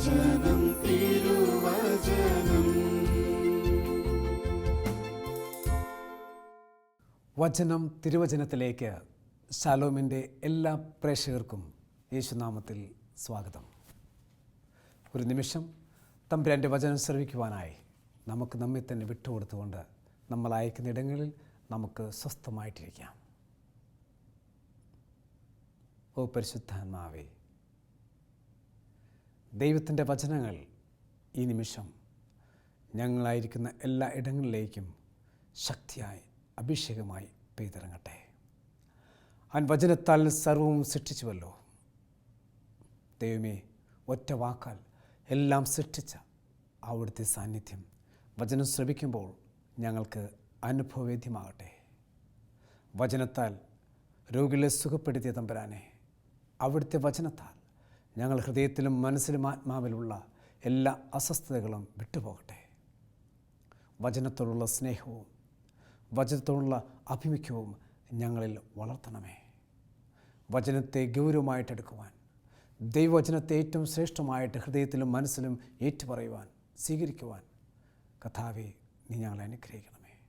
തിരുവചനം. വചനം തിരുവചനത്തിലേക്ക് ശാലോമിന്റെ എല്ലാ പ്രേക്ഷകർക്കും യേശുനാമത്തിൽ സ്വാഗതം. ഒരു നിമിഷം തമ്പുരാന്റെ വചനം ശ്രവിക്കുവാനായി നമുക്ക് നമ്മെ തന്നെ വിട്ടുകൊടുത്തുകൊണ്ട് നമ്മൾ അയക്കുന്ന ഇടങ്ങളിൽ നമുക്ക് സ്വസ്ഥമായിട്ടിരിക്കാം. ഓ പരിശുദ്ധാത്മാവേ ദൈവത്തിന്റെ വചനങ്ങൾ ഈ നിമിഷം ഞങ്ങളായിരിക്കുന്ന എല്ലാ ഇടങ്ങളിലേക്കും ശക്തിയായി അഭിഷേകമായി പെയ്തിറങ്ങട്ടെ. അവൻ വചനത്താൽ സർവവും സൃഷ്ടിച്ചുവല്ലോ. ദൈവമേ ഒറ്റ വാക്കാൽ എല്ലാം സൃഷ്ടിച്ച അവിടുത്തെ സാന്നിധ്യം. വചനം ശ്രമിക്കുമ്പോൾ ഞങ്ങൾക്ക് അനുഭവവേദ്യമാകട്ടെ. വചനത്താൽ രോഗികളെ സുഖപ്പെടുത്തിയ തമ്പുരാനെ അവിടുത്തെ വചനത്താൽ ഞങ്ങൾ ഹൃദയത്തിലും മനസ്സിലും ആത്മാവിലുള്ള എല്ലാ അസ്വസ്ഥതകളും വിട്ടുപോകട്ടെ. വചനത്തോടുള്ള സ്നേഹവും വചനത്തോടുള്ള അഭിമുഖ്യവും ഞങ്ങളിൽ വളർത്തണമേ. വചനത്തെ ഗൗരവമായിട്ടെടുക്കുവാൻ ദൈവവചനത്തെ ഏറ്റവും ശ്രേഷ്ഠമായിട്ട് ഹൃദയത്തിലും മനസ്സിലും ഏറ്റുപറയുവാൻ സ്വീകരിക്കുവാൻ കഥാവെ നീ ഞങ്ങളെ അനുഗ്രഹിക്കണമേ.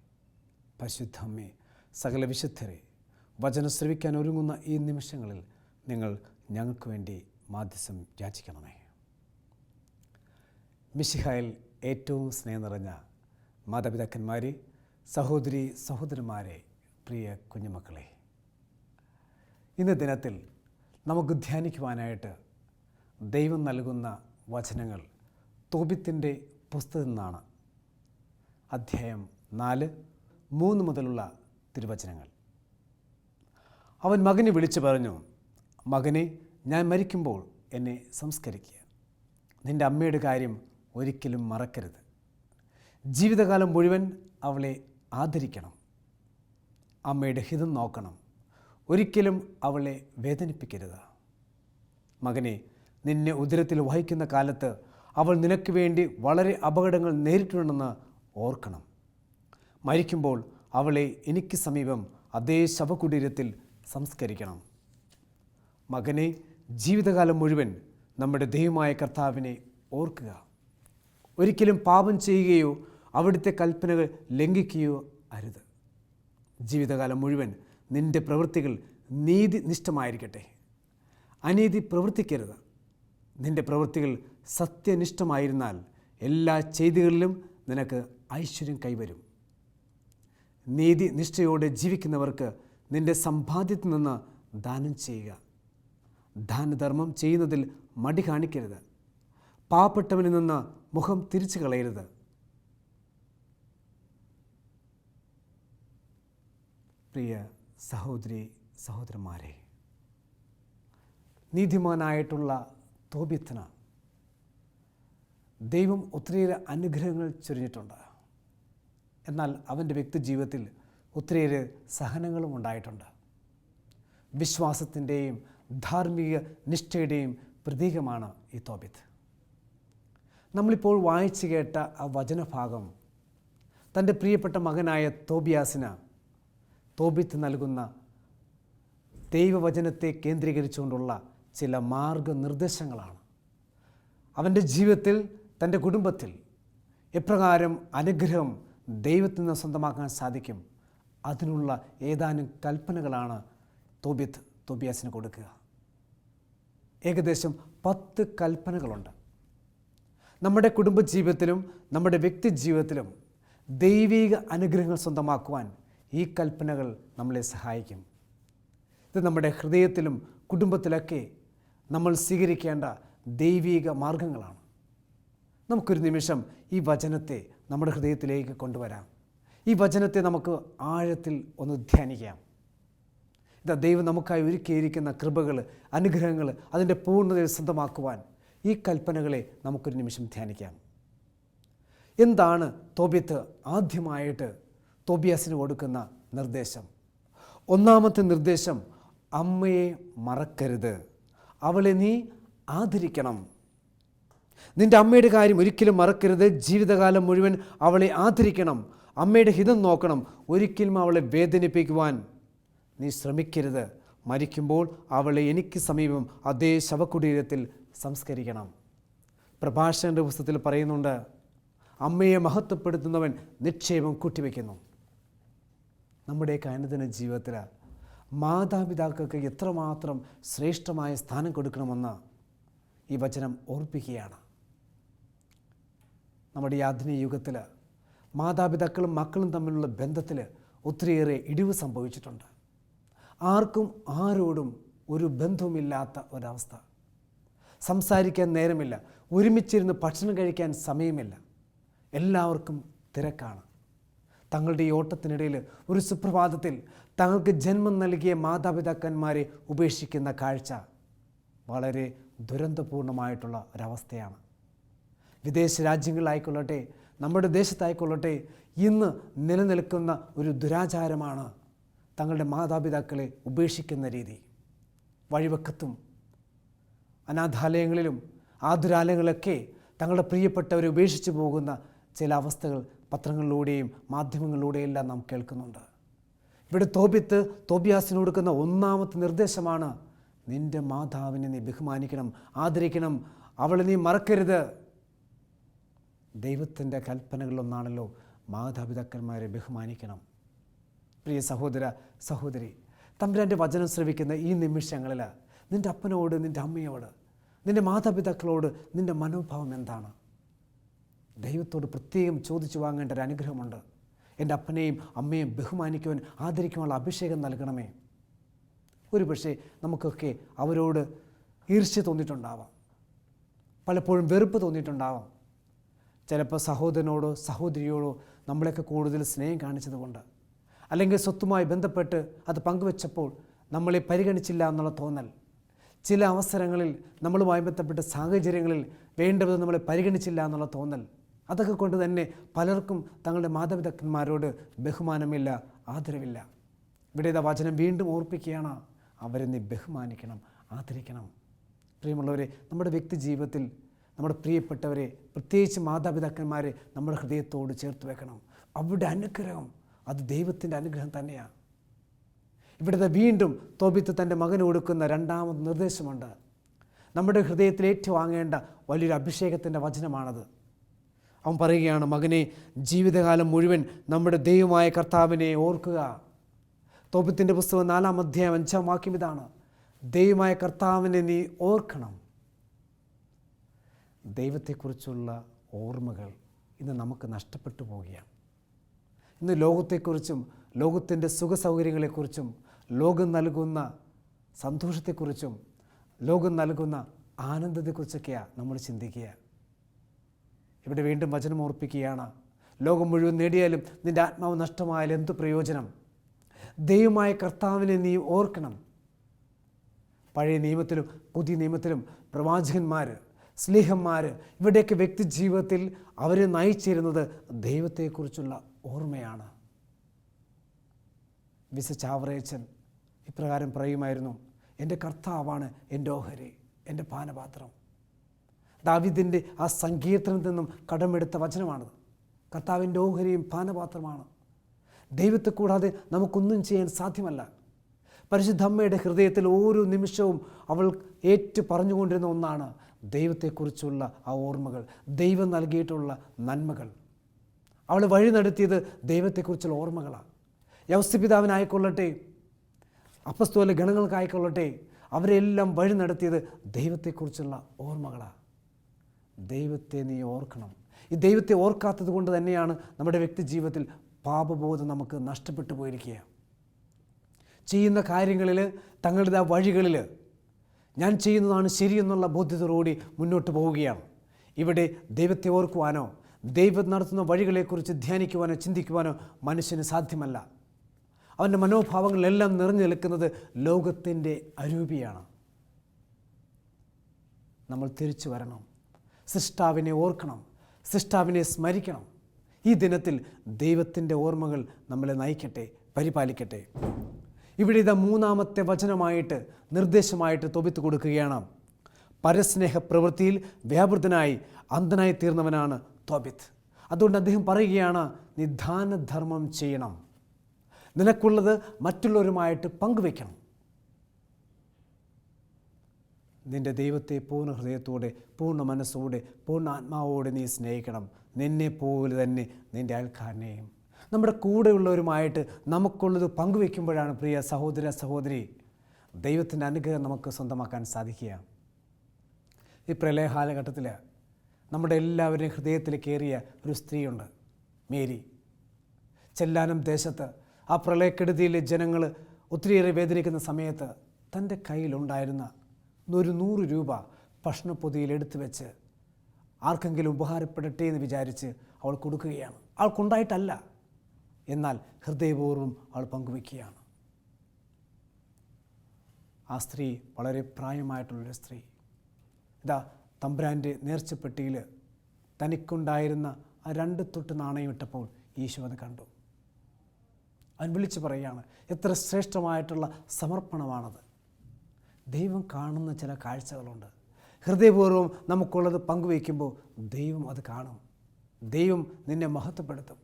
പരിശുദ്ധമ്മേ സകല വിശുദ്ധരെ വചനം ശ്രവിക്കാൻ ഒരുങ്ങുന്ന ഈ നിമിഷങ്ങളിൽ നിങ്ങൾ ഞങ്ങൾക്ക് വേണ്ടി മാധ്യസം യാചിക്കണമേ മിശിഹായിൽ ഏറ്റവും സ്നേഹം നിറഞ്ഞ മാതാപിതാക്കന്മാരെ സഹോദരി സഹോദരന്മാരെ പ്രിയ കുഞ്ഞുമക്കളെ ഇന്ന് ദിനത്തിൽ നമുക്ക് ധ്യാനിക്കുവാനായിട്ട് ദൈവം നൽകുന്ന വചനങ്ങൾ തോബിത്തിന്റെ പുസ്തകത്തിൽ നിന്നാണ്. അധ്യായം നാല് മൂന്ന് മുതലുള്ള തിരുവചനങ്ങൾ. അവൻ മകനെ വിളിച്ചു പറഞ്ഞു മകനെ ഞാൻ മരിക്കുമ്പോൾ എന്നെ സംസ്കരിക്കുക. നിന്റെ അമ്മയുടെ കാര്യം ഒരിക്കലും മറക്കരുത്. ജീവിതകാലം മുഴുവൻ അവളെ ആദരിക്കണം. അമ്മയുടെ ഹിതം നോക്കണം. ഒരിക്കലും അവളെ വേദനിപ്പിക്കരുത്. മകനെ നിന്നെ ഉദരത്തിൽ വഹിക്കുന്ന കാലത്ത് അവൾ നിനക്ക് വേണ്ടി വളരെ അപകടങ്ങൾ നേരിട്ടുണ്ടെന്ന് ഓർക്കണം. മരിക്കുമ്പോൾ അവളെ എനിക്ക് സമീപം അതേ ശവകുടീരത്തിൽ സംസ്കരിക്കണം. മകനെ ജീവിതകാലം മുഴുവൻ നമ്മുടെ ദൈവമായ കർത്താവിനെ ഓർക്കുക. ഒരിക്കലും പാപം ചെയ്യുകയോ അവിടുത്തെ കൽപ്പനകൾ ലംഘിക്കുകയോ അരുത്. ജീവിതകാലം മുഴുവൻ നിന്റെ പ്രവൃത്തികൾ നീതി നിഷ്ഠമായിരിക്കട്ടെ അനീതി പ്രവർത്തിക്കരുത്. നിന്റെ പ്രവൃത്തികൾ സത്യനിഷ്ഠമായിരുന്നാൽ എല്ലാ ചെയ്തികളിലും നിനക്ക് ഐശ്വര്യം കൈവരും. നീതി നിഷ്ഠയോടെ ജീവിക്കുന്നവർക്ക് നിന്റെ സമ്പാദ്യത്തിൽ നിന്ന് ദാനം ചെയ്യുക. ദാനധർമ്മം ചെയ്യുന്നതിൽ മടി കാണിക്കരുത്. പാവപ്പെട്ടവനിൽ നിന്ന് മുഖം തിരിച്ചു കളയരുത്. പ്രിയ സഹോദരി സഹോദരന്മാരെ നീതിമാനായിട്ടുള്ള തോബിത്തിന് ദൈവം ഒത്തിരിയേറെ അനുഗ്രഹങ്ങൾ ചൊരിഞ്ഞിട്ടുണ്ട്. എന്നാൽ അവന്റെ വ്യക്തി ജീവിതത്തിൽ ഒത്തിരിയേറെ സഹനങ്ങളും ഉണ്ടായിട്ടുണ്ട്. വിശ്വാസത്തിന്റെയും ധാർമ്മിക നിഷ്ഠയുടെയും പ്രതീകമാണ് ഈ തോബിത്ത്. നമ്മളിപ്പോൾ വായിച്ചു കേട്ട ആ വചനഭാഗം തന്റെ പ്രിയപ്പെട്ട മകനായ തോബിയാസിന് തോബിത്ത് നൽകുന്ന ദൈവവചനത്തെ കേന്ദ്രീകരിച്ചുകൊണ്ടുള്ള ചില മാർഗനിർദ്ദേശങ്ങളാണ്. അവന്റെ ജീവിതത്തിൽ തന്റെ കുടുംബത്തിൽ എപ്രകാരം അനുഗ്രഹം ദൈവത്തിൽ നിന്ന് സ്വന്തമാക്കാൻ സാധിക്കും അതിനുള്ള ഏതാനും കൽപ്പനകളാണ് തോബിത്ത് തോബിയാസിന് കൊടുക്കുക. ഏകദേശം പത്ത് കൽപ്പനകളുണ്ട്. നമ്മുടെ കുടുംബജീവിതത്തിലും നമ്മുടെ വ്യക്തി ജീവിതത്തിലും ദൈവിക അനുഗ്രഹങ്ങൾ സ്വന്തമാക്കുവാൻ ഈ കൽപ്പനകൾ നമ്മളെ സഹായിക്കും. ഇത് നമ്മുടെ ഹൃദയത്തിലും കുടുംബത്തിലൊക്കെ നമ്മൾ സ്വീകരിക്കേണ്ട ദൈവിക മാർഗങ്ങളാണ്. നമുക്കൊരു നിമിഷം ഈ വചനത്തെ നമ്മുടെ ഹൃദയത്തിലേക്ക് കൊണ്ടുവരാം. ഈ വചനത്തെ നമുക്ക് ആഴത്തിൽ ഒന്ന് ധ്യാനിക്കാം. ഇതാ ദൈവം നമുക്കായി ഒരുക്കിയിരിക്കുന്ന കൃപകൾ അനുഗ്രഹങ്ങൾ അതിന്റെ പൂർണതയിൽ സ്വന്തമാക്കുവാൻ ഈ കൽപ്പനകളെ നമുക്കൊരു നിമിഷം ധ്യാനിക്കാം. എന്താണ് തോബിത്ത് ആദ്യമായിട്ട് തോബിയാസിന് കൊടുക്കുന്ന നിർദ്ദേശം? ഒന്നാമത്തെ നിർദ്ദേശം അമ്മയെ മറക്കരുത്. അവളെ നീ ആദരിക്കണം. നിന്റെ അമ്മയുടെ കാര്യം ഒരിക്കലും മറക്കരുത്. ജീവിതകാലം മുഴുവൻ അവളെ ആദരിക്കണം. അമ്മയുടെ ഹിതം നോക്കണം. ഒരിക്കലും അവളെ വേദനിപ്പിക്കുവാൻ നീ ശ്രമിക്കരുത്. മരിക്കുമ്പോൾ അവളെ എനിക്ക് സമീപം അതേ ശവകുടീരത്തിൽ സംസ്കരിക്കണം. പ്രഭാഷകന്റെ പുസ്തകത്തിൽ പറയുന്നുണ്ട് അമ്മയെ മഹത്വപ്പെടുത്തുന്നവൻ നിക്ഷേപം കൂട്ടിവെക്കുന്നു. നമ്മുടെയൊക്കെ അനുദിന ജീവിതത്തിൽ മാതാപിതാക്കൾക്ക് എത്രമാത്രം ശ്രേഷ്ഠമായ സ്ഥാനം കൊടുക്കണമെന്ന് ഈ വചനം ഓർപ്പിക്കുകയാണ്. നമ്മുടെ ഈ ആധുനിക യുഗത്തിൽ മാതാപിതാക്കളും മക്കളും തമ്മിലുള്ള ബന്ധത്തിൽ ഒത്തിരിയേറെ ഇടിവ് സംഭവിച്ചിട്ടുണ്ട്. ആർക്കും ആരോടും ഒരു ബന്ധവുമില്ലാത്ത ഒരവസ്ഥ. സംസാരിക്കാൻ നേരമില്ല. ഒരുമിച്ചിരുന്ന് ഭക്ഷണം കഴിക്കാൻ സമയമില്ല. എല്ലാവർക്കും തിരക്കാണ്. തങ്ങളുടെ ഈ ഓട്ടത്തിനിടയിൽ ഒരു സുപ്രഭാതത്തിൽ തങ്ങൾക്ക് ജന്മം നൽകിയ മാതാപിതാക്കന്മാരെ ഉപേക്ഷിക്കുന്ന കാഴ്ച വളരെ ദുരന്തപൂർണമായിട്ടുള്ള ഒരവസ്ഥയാണ്. വിദേശ രാജ്യങ്ങളിലായിക്കൊള്ളട്ടെ നമ്മുടെ ദേശത്തായിക്കൊള്ളട്ടെ ഇന്ന് നിലനിൽക്കുന്ന ഒരു ദുരാചാരമാണ് തങ്ങളുടെ മാതാപിതാക്കളെ ഉപേക്ഷിക്കുന്ന രീതി. വഴിവക്കത്തും അനാഥാലയങ്ങളിലും ആതുരാലയങ്ങളിലൊക്കെ തങ്ങളുടെ പ്രിയപ്പെട്ടവരെ ഉപേക്ഷിച്ചു പോകുന്ന ചില അവസ്ഥകൾ പത്രങ്ങളിലൂടെയും മാധ്യമങ്ങളിലൂടെയും എല്ലാം നാം കേൾക്കുന്നുണ്ട്. ഇവിടെ തോബിത്ത് തോബിയാസിന് കൊടുക്കുന്ന ഒന്നാമത്തെ നിർദ്ദേശമാണ് നിന്റെ മാതാവിനെ നീ ബഹുമാനിക്കണം ആദരിക്കണം അവളെ നീ മറക്കരുത്. ദൈവത്തിന്റെ കൽപ്പനകളിലൊന്നാണല്ലോ മാതാപിതാക്കന്മാരെ ബഹുമാനിക്കണം. പ്രിയ സഹോദര സഹോദരി തമ്പുരാന്റെ വചനം ശ്രവിക്കുന്ന ഈ നിമിഷങ്ങളിൽ നിന്റെ അപ്പനോട് നിന്റെ അമ്മയോട് നിന്റെ മാതാപിതാക്കളോട് നിന്റെ മനോഭാവം എന്താണ്? ദൈവത്തോട് പ്രത്യേകം ചോദിച്ചു വാങ്ങേണ്ട ഒരു അനുഗ്രഹമുണ്ട്. എന്റെ അപ്പനെയും അമ്മയും ബഹുമാനിക്കുവാൻ ആദരിക്കുവാനുള്ള അഭിഷേകം നൽകണമേ. ഒരു പക്ഷേ നമുക്കൊക്കെ അവരോട് ഈർഷ്യ തോന്നിയിട്ടുണ്ടാവാം. പലപ്പോഴും വെറുപ്പ് തോന്നിയിട്ടുണ്ടാവാം. ചിലപ്പോൾ സഹോദരനോടോ സഹോദരിയോടോ നമ്മളെയൊക്കെ കൂടുതൽ സ്നേഹം കാണിച്ചതുകൊണ്ട് അല്ലെങ്കിൽ സ്വത്തുമായി ബന്ധപ്പെട്ട് അത് പങ്കുവെച്ചപ്പോൾ നമ്മളെ പരിഗണിച്ചില്ല എന്നുള്ള തോന്നൽ. ചില അവസരങ്ങളിൽ നമ്മളുമായി ബന്ധപ്പെട്ട സാഹചര്യങ്ങളിൽ വേണ്ടത് നമ്മളെ പരിഗണിച്ചില്ല എന്നുള്ള തോന്നൽ. അതൊക്കെ കൊണ്ട് തന്നെ പലർക്കും തങ്ങളുടെ മാതാപിതാക്കന്മാരോട് ബഹുമാനമില്ല ആദരവില്ല. ഇവിടെ വചനം വീണ്ടും ഓർപ്പിക്കുകയാണ്. അവരെ നീ ബഹുമാനിക്കണം ആദരിക്കണം. പ്രിയമുള്ളവരെ നമ്മുടെ വ്യക്തി ജീവിതത്തിൽ നമ്മുടെ പ്രിയപ്പെട്ടവരെ പ്രത്യേകിച്ച് മാതാപിതാക്കന്മാരെ നമ്മുടെ ഹൃദയത്തോട് ചേർത്ത് വെക്കണം. അവരുടെ അനുഗ്രഹം അത് ദൈവത്തിന്റെ അനുഗ്രഹം തന്നെയാണ്. ഇവിടുത്തെ വീണ്ടും തോബിത്ത് തന്റെ മകന് കൊടുക്കുന്ന രണ്ടാമത് നിർദ്ദേശമുണ്ട്. നമ്മുടെ ഹൃദയത്തിൽ ഏറ്റുവാങ്ങേണ്ട വലിയൊരു അഭിഷേകത്തിന്റെ വചനമാണത്. അവൻ പറയുകയാണ് മകനെ ജീവിതകാലം മുഴുവൻ നമ്മുടെ ദൈവമായ കർത്താവിനെ ഓർക്കുക. തോപ്പത്തിന്റെ പുസ്തകം നാലാം അധ്യായം അഞ്ചാം വാക്യം ഇതാണ് ദൈവമായ കർത്താവിനെ നീ ഓർക്കണം. ദൈവത്തെക്കുറിച്ചുള്ള ഓർമ്മകൾ ഇന്ന് നമുക്ക് നഷ്ടപ്പെട്ടു പോവുകയാണ്. ഇന്ന് ലോകത്തെക്കുറിച്ചും ലോകത്തിന്റെ സുഖസൗകര്യങ്ങളെക്കുറിച്ചും ലോകം നൽകുന്ന സന്തോഷത്തെക്കുറിച്ചും ലോകം നൽകുന്ന ആനന്ദത്തെക്കുറിച്ചൊക്കെയാണ് നമ്മൾ ചിന്തിക്കുക. ഇവിടെ വീണ്ടും വചനം ഓർപ്പിക്കുകയാണ്. ലോകം മുഴുവൻ നേടിയാലും നിന്റെ ആത്മാവ് നഷ്ടമായാലും എന്ത് പ്രയോജനം? ദൈവമായ കർത്താവിനെ നീ ഓർക്കണം. പഴയ നിയമത്തിലും പുതിയ നിയമത്തിലും പ്രവാചകന്മാർ സ്നേഹന്മാർ ഇവിടെയൊക്കെ വ്യക്തി ജീവിതത്തിൽ അവരെ നയിച്ചിരുന്നത് ദൈവത്തെക്കുറിച്ചുള്ള ഓർമ്മയാണ്. വിസ ചാവറേച്ചൻ ഇപ്രകാരം പറയുമായിരുന്നു എന്റെ കർത്താവാണ് എന്റെ ഓഹരി എന്റെ പാനപാത്രം. ദാവിദിന്റെ ആ സങ്കീർത്തനത്തിൽ നിന്നും കടമെടുത്ത വചനമാണത്. കർത്താവിന്റെ ഓഹരിയും പാനപാത്രമാണ്. ദൈവത്തെ കൂടാതെ നമുക്കൊന്നും ചെയ്യാൻ സാധ്യമല്ല. പരിശുദ്ധ അമ്മയുടെ ഹൃദയത്തിൽ ഓരോ നിമിഷവും അവൾ ഏറ്റു പറഞ്ഞുകൊണ്ടിരുന്ന ഒന്നാണ് ദൈവത്തെക്കുറിച്ചുള്ള ആ ഓർമ്മകൾ ദൈവം നൽകിയിട്ടുള്ള നന്മകൾ. അവൾ വഴി നടത്തിയത് ദൈവത്തെക്കുറിച്ചുള്ള ഓർമ്മകളാണ്. യവസ്പിതാവിനായിക്കൊള്ളട്ടെ അപ്പസ്തോല ഗണങ്ങൾക്കായിക്കൊള്ളട്ടെ അവരെല്ലാം വഴി നടത്തിയത് ദൈവത്തെക്കുറിച്ചുള്ള ഓർമ്മകളാണ്. ദൈവത്തെ നീ ഓർക്കണം. ഈ ദൈവത്തെ ഓർക്കാത്തത് കൊണ്ട് തന്നെയാണ് നമ്മുടെ വ്യക്തി ജീവിതത്തിൽ പാപബോധം നമുക്ക് നഷ്ടപ്പെട്ടു പോയിരിക്കുക ചെയ്യുന്ന കാര്യങ്ങളിൽ തങ്ങളുടെ ആ വഴികളിൽ ഞാൻ ചെയ്യുന്നതാണ് ശരിയെന്നുള്ള ബോധ്യത്തോടുകൂടി മുന്നോട്ട് പോവുകയാണ്. ഇവിടെ ദൈവത്തെ ഓർക്കുവാനോ ദൈവം നടത്തുന്ന വഴികളെക്കുറിച്ച് ധ്യാനിക്കുവാനോ ചിന്തിക്കുവാനോ മനുഷ്യന് സാധ്യമല്ല. അവന്റെ മനോഭാവങ്ങളെല്ലാം നിറഞ്ഞു നിൽക്കുന്നത് ലോകത്തിന്റെ അരൂപിയാണ്. നമ്മൾ തിരിച്ചു വരണം. സൃഷ്ടാവിനെ ഓർക്കണം. സൃഷ്ടാവിനെ സ്മരിക്കണം. ഈ ദിനത്തിൽ ദൈവത്തിന്റെ ഓർമ്മകൾ നമ്മളെ നയിക്കട്ടെ പരിപാലിക്കട്ടെ. ഇവിടെ ഇതാ മൂന്നാമത്തെ വചനമായിട്ട് നിർദ്ദേശമായിട്ട് തൊപ്പിത്ത് കൊടുക്കുകയാണ്. പരസ്നേഹ പ്രവൃത്തിയിൽ വ്യാപൃതനായി അന്ധനായി തീർന്നവനാണ് തോബിത്ത് അതുകൊണ്ട് അദ്ദേഹം പറയുകയാണ് നീ ദാനധർമ്മം ചെയ്യണം. നിനക്കുള്ളത് മറ്റുള്ളവരുമായിട്ട് പങ്കുവെക്കണം നിന്റെ ദൈവത്തെ പൂർണ ഹൃദയത്തോടെ പൂർണ മനസ്സോടെ പൂർണ ആത്മാവോടെ നീ സ്നേഹിക്കണം. നിന്നെ പോലെ തന്നെ നിന്റെ അയൽക്കാരനെയും. നമ്മുടെ കൂടെയുള്ളവരുമായിട്ട് നമുക്കുള്ളത് പങ്കുവെക്കുമ്പോഴാണ് പ്രിയ സഹോദര സഹോദരി ദൈവത്തിന്റെ അനുഗ്രഹം നമുക്ക് സ്വന്തമാക്കാൻ സാധിക്കുക. ഈ പ്രളയ കാലഘട്ടത്തിൽ നമ്മുടെ എല്ലാവരുടെയും ഹൃദയത്തിൽ കയറിയ ഒരു സ്ത്രീയുണ്ട് മേരി. ചെല്ലാനം ദേശത്ത് ആ പ്രളയക്കെടുതിയിലെ ജനങ്ങൾ ഒത്തിരിയേറെ വേദനിക്കുന്ന സമയത്ത് തന്റെ കയ്യിലുണ്ടായിരുന്ന ഒരു നൂറ് രൂപ ഭക്ഷണപ്പൊതിയിൽ എടുത്തു വെച്ച് ആർക്കെങ്കിലും ഉപകാരപ്പെടട്ടെ എന്ന് വിചാരിച്ച് അവൾ കൊടുക്കുകയാണ്. അവൾക്കുണ്ടായിട്ടല്ല എന്നാൽ ഹൃദയപൂർവം അവൾ പങ്കുവെക്കുകയാണ് ആ സ്ത്രീ വളരെ പ്രായമായിട്ടുള്ളൊരു സ്ത്രീ. ഇതാ തമ്പ്രാന്റെ നേർച്ചപ്പെട്ടിയിൽ തനിക്കുണ്ടായിരുന്ന ആ രണ്ട് തൊട്ട് നാണയം ഇട്ടപ്പോൾ ഈശോ അത് കണ്ടു. അവൻ വിളിച്ചു പറയുകയാണ് എത്ര ശ്രേഷ്ഠമായിട്ടുള്ള സമർപ്പണമാണത്. ദൈവം കാണുന്ന ചില കാഴ്ചകളുണ്ട്. ഹൃദയപൂർവം നമുക്കുള്ളത് പങ്കുവയ്ക്കുമ്പോൾ ദൈവം അത് കാണും. ദൈവം നിന്നെ മഹത്വപ്പെടുത്തും.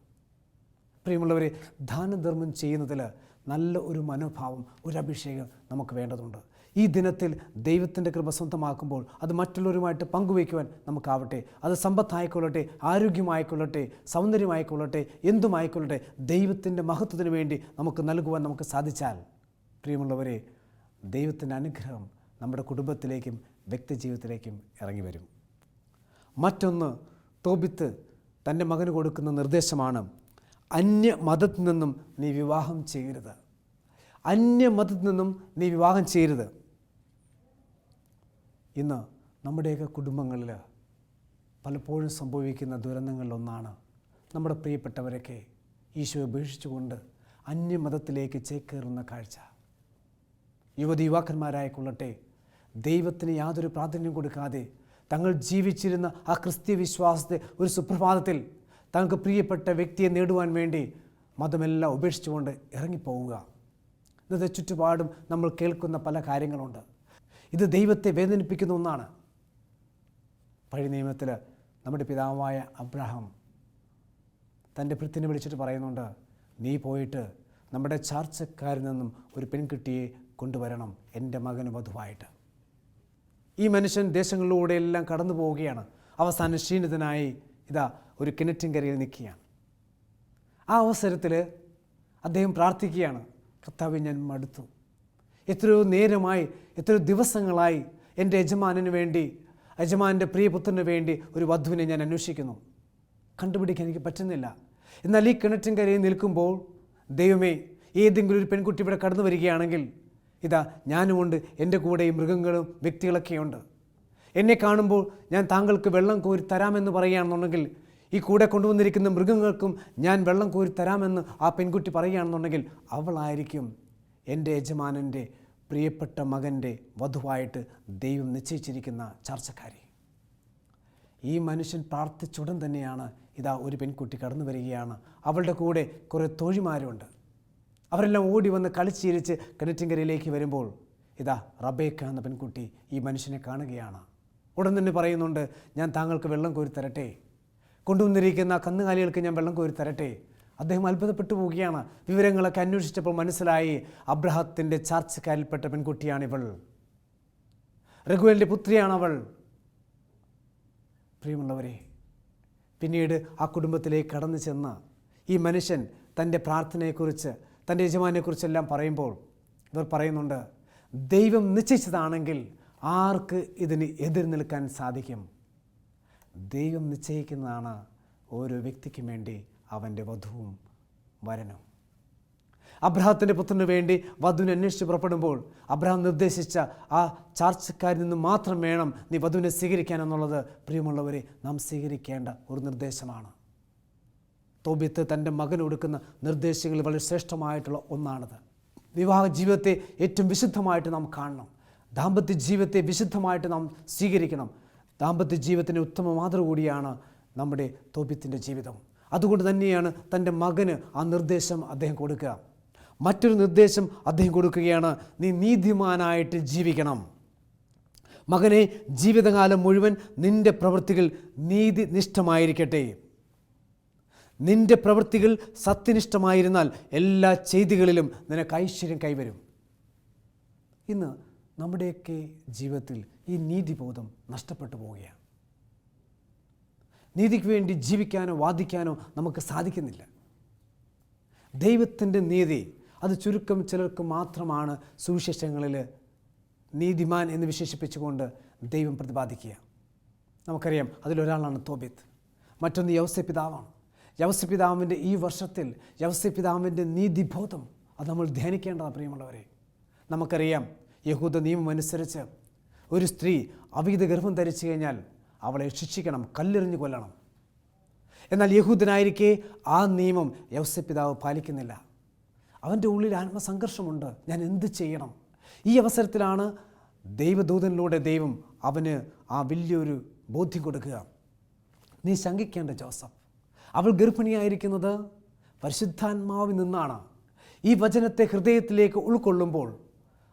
പ്രിയമുള്ളവരെ ദാനധർമ്മം ചെയ്യുന്നതിൽ നല്ല ഒരു മനോഭാവം ഒരു അഭിഷേകം നമുക്ക് വേണ്ടതുണ്ട്. ഈ ദിനത്തിൽ ദൈവത്തിന്റെ കൃപ സ്വന്തമാക്കുമ്പോൾ അത് മറ്റുള്ളവരുമായിട്ട് പങ്കുവയ്ക്കുവാൻ നമുക്കാവട്ടെ. അത് സമ്പത്തായിക്കൊള്ളട്ടെ ആരോഗ്യമായിക്കൊള്ളട്ടെ സൗന്ദര്യമായിക്കൊള്ളട്ടെ എന്തുമായിക്കൊള്ളട്ടെ ദൈവത്തിന്റെ മഹത്വത്തിന് വേണ്ടി നമുക്ക് നൽകുവാൻ നമുക്ക് സാധിച്ചാൽ പ്രിയമുള്ളവരെ ദൈവത്തിന്റെ അനുഗ്രഹം നമ്മുടെ കുടുംബത്തിലേക്കും വ്യക്തിജീവിതത്തിലേക്കും ഇറങ്ങി വരും മറ്റൊന്ന് തോബിത്ത് തന്റെ മകന് കൊടുക്കുന്ന നിർദ്ദേശമാണ് അന്യ മതത്തിൽ നിന്നും നീ വിവാഹം ചെയ്യരുത്. അന്യ മതത്തിൽ നിന്നും നീ വിവാഹം ചെയ്യരുത്. ഇന്ന് നമ്മുടെയൊക്കെ കുടുംബങ്ങളിൽ പലപ്പോഴും സംഭവിക്കുന്ന ദുരന്തങ്ങളിലൊന്നാണ് നമ്മുടെ പ്രിയപ്പെട്ടവരൊക്കെ ഈശോ ഉപേക്ഷിച്ചുകൊണ്ട് അന്യമതത്തിലേക്ക് ചേക്കേറുന്ന കാഴ്ച. യുവതി യുവാക്കന്മാരായിക്കൊള്ളട്ടെ ദൈവത്തിന് യാതൊരു പ്രാധാന്യം കൊടുക്കാതെ തങ്ങൾ ജീവിച്ചിരുന്ന ആ ക്രിസ്ത്യ വിശ്വാസത്തെ ഒരു സുപ്രഭാതത്തിൽ തങ്ങൾക്ക് പ്രിയപ്പെട്ട വ്യക്തിയെ നേടുവാൻ വേണ്ടി മതമെല്ലാം ഉപേക്ഷിച്ചുകൊണ്ട് ഇറങ്ങിപ്പോവുക. ഇന്നത്തെ ചുറ്റുപാടും നമ്മൾ കേൾക്കുന്ന പല കാര്യങ്ങളുണ്ട്. ഇത് ദൈവത്തെ വേദനിപ്പിക്കുന്ന ഒന്നാണ്. പഴയ നിയമത്തിൽ നമ്മുടെ പിതാവായ അബ്രഹാം തന്റെ ഭൃത്തിനെ വിളിച്ചിട്ട് പറയുന്നുണ്ട് നീ പോയിട്ട് നമ്മുടെ ചാർച്ചക്കാരിൽ നിന്നും ഒരു പെൺകുട്ടിയെ കൊണ്ടുവരണം എന്റെ മകന് വധുവായിട്ട്. ഈ മനുഷ്യൻ ദേശങ്ങളിലൂടെ എല്ലാം കടന്നു പോവുകയാണ്. അവസാന ക്ഷീണിതനായി ഇതാ ഒരു കിണറ്റിൻകരയിൽ നിൽക്കുകയാണ്. ആ അവസരത്തിൽ അദ്ദേഹം പ്രാർത്ഥിക്കുകയാണ് കർത്താവ് ഞാൻ മടുത്തു. എത്രയോ നേരമായി എത്രയോ ദിവസങ്ങളായി എന്റെ യജമാനന് വേണ്ടി യജമാന്റെ പ്രിയപുത്രന് വേണ്ടി ഒരു വധുവിനെ ഞാൻ അന്വേഷിക്കുന്നു. കണ്ടുപിടിക്കാൻ എനിക്ക് പറ്റുന്നില്ല. എന്നാൽ ഈ കിണറ്റിൻകരയിൽ നിൽക്കുമ്പോൾ ദൈവമേ ഏതെങ്കിലും ഒരു പെൺകുട്ടി ഇവിടെ കടന്നു വരികയാണെങ്കിൽ ഇതാ ഞാനുമുണ്ട് എന്റെ കൂടെ ഈ മൃഗങ്ങളും വ്യക്തികളൊക്കെയുണ്ട്. എന്നെ കാണുമ്പോൾ ഞാൻ താങ്കൾക്ക് വെള്ളം കോരി തരാമെന്ന് പറയുകയാണെന്നുണ്ടെങ്കിൽ ഈ കൂടെ കൊണ്ടുവന്നിരിക്കുന്ന മൃഗങ്ങൾക്കും ഞാൻ വെള്ളം കോരി തരാമെന്ന് ആ പെൺകുട്ടി പറയുകയാണെന്നുണ്ടെങ്കിൽ അവളായിരിക്കും എന്റെ യജമാനന്റെ പ്രിയപ്പെട്ട മകന്റെ വധുവായിട്ട് ദൈവം നിശ്ചയിച്ചിരിക്കുന്ന ചർച്ചക്കാരി. ഈ മനുഷ്യൻ പ്രാർത്ഥിച്ചുടൻ തന്നെയാണ് ഇതാ ഒരു പെൺകുട്ടി കടന്നു വരികയാണ്. അവളുടെ കൂടെ കുറേ തോഴിമാരുണ്ട്. അവരെല്ലാം ഓടി വന്ന് കളിച്ചിരിച്ച് കിണറ്റിൻകരയിലേക്ക് വരുമ്പോൾ ഇതാ റബേക്ക എന്ന പെൺകുട്ടി ഈ മനുഷ്യനെ കാണുകയാണ്. ഉടൻ തന്നെ പറയുന്നുണ്ട് ഞാൻ താങ്കൾക്ക് വെള്ളം കോരി തരട്ടെ. കൊണ്ടുവന്നിരിക്കുന്ന കന്നുകാലികൾക്ക് ഞാൻ വെള്ളം കോരി തരട്ടെ? അദ്ദേഹം അത്ഭുതപ്പെട്ടു പോവുകയാണ്. വിവരങ്ങളൊക്കെ അന്വേഷിച്ചപ്പോൾ മനസ്സിലായി അബ്രഹത്തിന്റെ ചാർച്ചക്കാരിൽപ്പെട്ട പെൺകുട്ടിയാണിവൾ. രഘുവലിന്റെ പുത്രിയാണവൾ. പ്രിയമുള്ളവരെ പിന്നീട് ആ കുടുംബത്തിലേക്ക് കടന്നു ചെന്ന് ഈ മനുഷ്യൻ തന്റെ പ്രാർത്ഥനയെക്കുറിച്ച് തന്റെ യജമാനെക്കുറിച്ചെല്ലാം പറയുമ്പോൾ ഇവർ പറയുന്നുണ്ട് ദൈവം നിശ്ചയിച്ചതാണെങ്കിൽ ആർക്ക് ഇതിന് എതിർ നിൽക്കാൻ സാധിക്കും? ദൈവം നിശ്ചയിക്കുന്നതാണ് ഓരോ വ്യക്തിക്കും വേണ്ടി അവന്റെ വധുവും വരനും. അബ്രഹത്തിന്റെ പുത്രന് വേണ്ടി വധുവിനെ അന്വേഷിച്ച് പുറപ്പെടുമ്പോൾ അബ്രഹാം നിർദ്ദേശിച്ച ആ ചാർച്ചക്കാരിൽ നിന്ന് മാത്രം വേണം നീ വധുവിനെ സ്വീകരിക്കാൻ എന്നുള്ളത്. പ്രിയമുള്ളവരെ നാം സ്വീകരിക്കേണ്ട ഒരു നിർദ്ദേശമാണ്. തോബിത്ത് തന്റെ മകന് കൊടുക്കുന്ന നിർദ്ദേശങ്ങളിൽ വളരെ ശ്രേഷ്ഠമായിട്ടുള്ള ഒന്നാണത്. വിവാഹ ജീവിതത്തെ ഏറ്റവും വിശുദ്ധമായിട്ട് നാം കാണണം. ദാമ്പത്യ ജീവിതത്തെ വിശുദ്ധമായിട്ട് നാം സ്വീകരിക്കണം. ദാമ്പത്യ ജീവിതത്തിന്റെ ഉത്തമ മാതൃ കൂടിയാണ് നമ്മുടെ തോബിത്തിന്റെ ജീവിതം. അതുകൊണ്ട് തന്നെയാണ് തന്റെ മകന് ആ നിർദ്ദേശം അദ്ദേഹം കൊടുക്കുക. മറ്റൊരു നിർദ്ദേശം അദ്ദേഹം കൊടുക്കുകയാണ് നീ നീതിമാനായിട്ട് ജീവിക്കണം. മകനെ ജീവിതകാലം മുഴുവൻ നിന്റെ പ്രവൃത്തികൾ നീതിനിഷ്ഠമായിരിക്കട്ടെ. നിന്റെ പ്രവൃത്തികൾ സത്യനിഷ്ഠമായിരുന്നാൽ എല്ലാ ചെയ്തികളിലും നിനക്ക് ഐശ്വര്യം കൈവരും. ഇന്ന് നമ്മുടെയൊക്കെ ജീവിതത്തിൽ ഈ നീതിബോധം നഷ്ടപ്പെട്ടു പോവുകയാണ്. നീതിക്ക് വേണ്ടി ജീവിക്കാനോ വാദിക്കാനോ നമുക്ക് സാധിക്കുന്നില്ല. ദൈവത്തിന്റെ നീതി അത് ചുരുക്കം ചിലർക്ക് മാത്രമാണ് സുവിശേഷങ്ങളിൽ നീതിമാൻ എന്ന് വിശേഷിപ്പിച്ചുകൊണ്ട് ദൈവം പ്രതിപാദിക്കുക. നമുക്കറിയാം അതിലൊരാളാണ് തോബിത്ത്. മറ്റൊന്ന് യവസ്യപിതാവാണ് യവസ്യപിതാവിന്റെ ഈ വർഷത്തിൽ യവസ്യപിതാവിന്റെ നീതിബോധം അത് നമ്മൾ ധ്യാനിക്കേണ്ടതാണ് പ്രിയമുള്ളവരെ. നമുക്കറിയാം യഹൂദ നിയമം അനുസരിച്ച് ഒരു സ്ത്രീ അവിധ ഗർഭം ധരിച്ചു കഴിഞ്ഞാൽ അവളെ ശിക്ഷിക്കണം കല്ലെറിഞ്ഞു കൊല്ലണം. എന്നാൽ യഹൂദനായിരിക്കെ ആ നിയമം യവസ്യപിതാവ് പാലിക്കുന്നില്ല. അവന്റെ ഉള്ളിൽ ആത്മസംഘർഷമുണ്ട്. ഞാൻ എന്ത് ചെയ്യണം? ഈ അവസരത്തിലാണ് ദൈവദൂതനിലൂടെ ദൈവം അവന് ആ വലിയൊരു ബോധ്യം കൊടുക്കുക. നീ ശങ്കിക്കേണ്ട ജോസഫ് അവൾ ഗർഭിണിയായിരിക്കുന്നത് പരിശുദ്ധാത്മാവിൽ നിന്നാണ്. ഈ വചനത്തെ ഹൃദയത്തിലേക്ക് ഉൾക്കൊള്ളുമ്പോൾ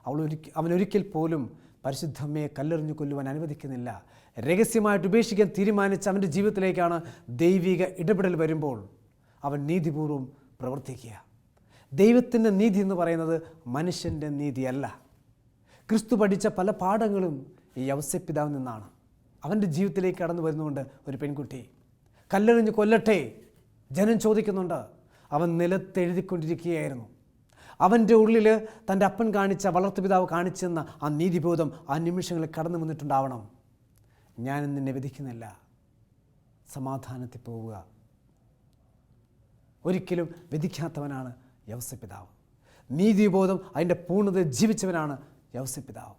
അവൾ ഒരിക്കൽ അവനൊരിക്കൽ പോലും പരിശുദ്ധമ്മയെ കല്ലെറിഞ്ഞു കൊല്ലുവാൻ അനുവദിക്കുന്നില്ല. രഹസ്യമായിട്ട് ഉപേക്ഷിക്കാൻ തീരുമാനിച്ച അവന്റെ ജീവിതത്തിലേക്കാണ് ദൈവിക ഇടപെടൽ വരുമ്പോൾ അവൻ നീതിപൂർവം പ്രവർത്തിക്കുക. ദൈവത്തിന്റെ നീതി എന്ന് പറയുന്നത് മനുഷ്യന്റെ നീതിയല്ല. ക്രിസ്തു പഠിച്ച പല പാഠങ്ങളും ഈ അവസ്യപിതാവിൽ നിന്നാണ്. അവന്റെ ജീവിതത്തിലേക്ക് കടന്നു വരുന്നുകൊണ്ട് ഒരു പെൺകുട്ടി. കല്ലെറിഞ്ഞ് കൊല്ലട്ടെ? ജനം ചോദിക്കുന്നുണ്ട്. അവൻ നിലത്തെഴുതിക്കൊണ്ടിരിക്കുകയായിരുന്നു. അവന്റെ ഉള്ളിൽ തന്റെ അപ്പൻ കാണിച്ച വളർത്തുപിതാവ് കാണിച്ചെന്ന ആ നീതിബോധം ആ നിമിഷങ്ങളിൽ കടന്നു വന്നിട്ടുണ്ടാവണം. ഞാൻ നിന്നെ വിധിക്കുന്നില്ല. സമാധാനത്തിൽ പോവുക. ഒരിക്കലും വിധിക്കാത്തവനാണ് യവസപിതാവ് നീതിബോധം അതിന്റെ പൂർണത ജീവിച്ചവനാണ് യവസപിതാവ്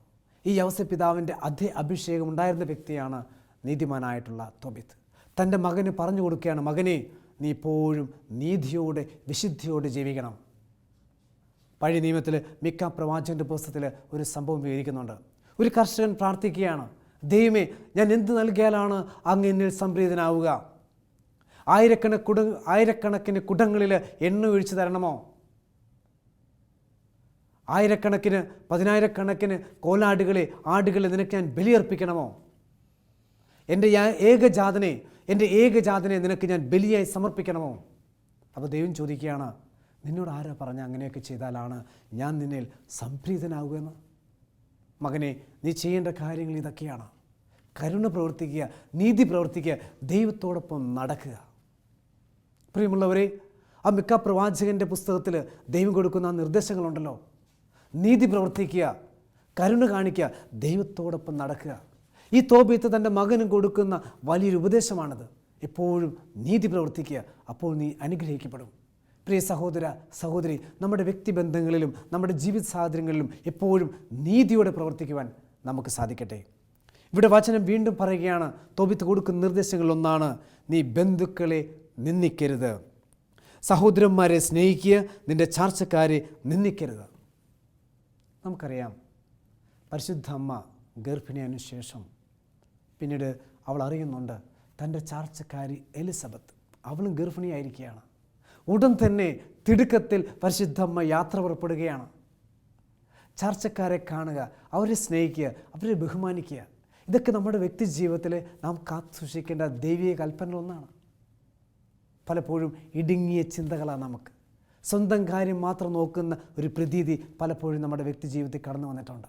ഈ യവസപിതാവിന്റെ അതേ അഭിഷേകം ഉണ്ടായിരുന്ന വ്യക്തിയാണ് നീതിമാനായിട്ടുള്ള തൊബിത്ത്. തന്റെ മകന് പറഞ്ഞു കൊടുക്കുകയാണ് മകനെ നീ എപ്പോഴും നീതിയോടെ വിശുദ്ധിയോടെ ജീവിക്കണം. പഴയ നിയമത്തിൽ മിക്ക പ്രവാചകന്റെ പുസ്തകത്തിൽ ഒരു സംഭവം വിവരിക്കുന്നുണ്ട്. ഒരു കർഷകൻ പ്രാർത്ഥിക്കുകയാണ് ദൈവമേ ഞാൻ എന്ത് നൽകിയാലാണ് അങ്ങ് എന്നിൽ സംപ്രീതനാവുക? ആയിരക്കണ കുട ആയിരക്കണക്കിന് കുടങ്ങളിൽ എണ്ണ ഒഴിച്ചു തരണമോ? ആയിരക്കണക്കിന് പതിനായിരക്കണക്കിന് കോലാടുകളെ ആടുകളെ നിനക്ക് ഞാൻ ബലിയർപ്പിക്കണമോ? എന്റെ ഏകജാതനെ എന്റെ ഏകജാതനെ നിനക്ക് ഞാൻ ബലിയായി സമർപ്പിക്കണമോ? അപ്പോൾ ദൈവം ചോദിക്കുകയാണ് നിന്നോട് ആരാ പറഞ്ഞ അങ്ങനെയൊക്കെ ചെയ്താലാണ് ഞാൻ നിന്നിൽ സംപ്രീതനാവുകയെന്ന്? മകനെ നീ ചെയ്യേണ്ട കാര്യങ്ങൾ ഇതൊക്കെയാണ്. കരുണ പ്രവർത്തിക്കുക നീതി പ്രവർത്തിക്കുക ദൈവത്തോടൊപ്പം നടക്കുക. പ്രിയമുള്ളവരെ ആ മിക്ക പ്രവാചകന്റെ പുസ്തകത്തിൽ ദൈവം കൊടുക്കുന്ന നിർദ്ദേശങ്ങളുണ്ടല്ലോ. നീതി പ്രവർത്തിക്കുക കരുണ കാണിക്കുക ദൈവത്തോടൊപ്പം നടക്കുക. ഈ തോബീത്ത് തന്റെ മകനും കൊടുക്കുന്ന വലിയൊരു ഉപദേശമാണത്. എപ്പോഴും നീതി പ്രവർത്തിക്കുക അപ്പോൾ നീ അനുഗ്രഹിക്കപ്പെടും. പ്രിയ സഹോദര സഹോദരി നമ്മുടെ വ്യക്തിബന്ധങ്ങളിലും നമ്മുടെ ജീവിത സാഹചര്യങ്ങളിലും എപ്പോഴും നീതിയോടെ പ്രവർത്തിക്കുവാൻ നമുക്ക് സാധിക്കട്ടെ. ഇവിടെ വചനം വീണ്ടും പറയുകയാണ് തോബിത്ത് കൊടുക്കുന്ന നിർദ്ദേശങ്ങളിലൊന്നാണ് നീ ബന്ധുക്കളെ നിന്ദിക്കരുത്. സഹോദരന്മാരെ സ്നേഹിക്കുക നിന്റെ ചാർച്ചക്കാരെ നിന്ദിക്കരുത്. നമുക്കറിയാം പരിശുദ്ധ അമ്മ ഗർഭിണിയതിനു ശേഷം പിന്നീട് അവൾ അറിയുന്നുണ്ട് തന്റെ ചാർച്ചക്കാരി എലിസബത്ത് അവളും ഗർഭിണിയായിരിക്കുകയാണ്. ഉടൻ തന്നെ തിടുക്കത്തിൽ പരിശുദ്ധമ്മ യാത്ര പുറപ്പെടുകയാണ്. ചർച്ചക്കാരെ കാണുക അവരെ സ്നേഹിക്കുക അവരെ ബഹുമാനിക്കുക. ഇതൊക്കെ നമ്മുടെ വ്യക്തി ജീവിതത്തിൽ നാം കാത്തു സൂക്ഷിക്കേണ്ട ദൈവിക കൽപ്പനകളൊന്നാണ് പലപ്പോഴും ഇടുങ്ങിയ ചിന്തകളാണ് നമുക്ക്. സ്വന്തം കാര്യം മാത്രം നോക്കുന്ന ഒരു പ്രതീതി പലപ്പോഴും നമ്മുടെ വ്യക്തി ജീവിതത്തിൽ കടന്നു വന്നിട്ടുണ്ട്.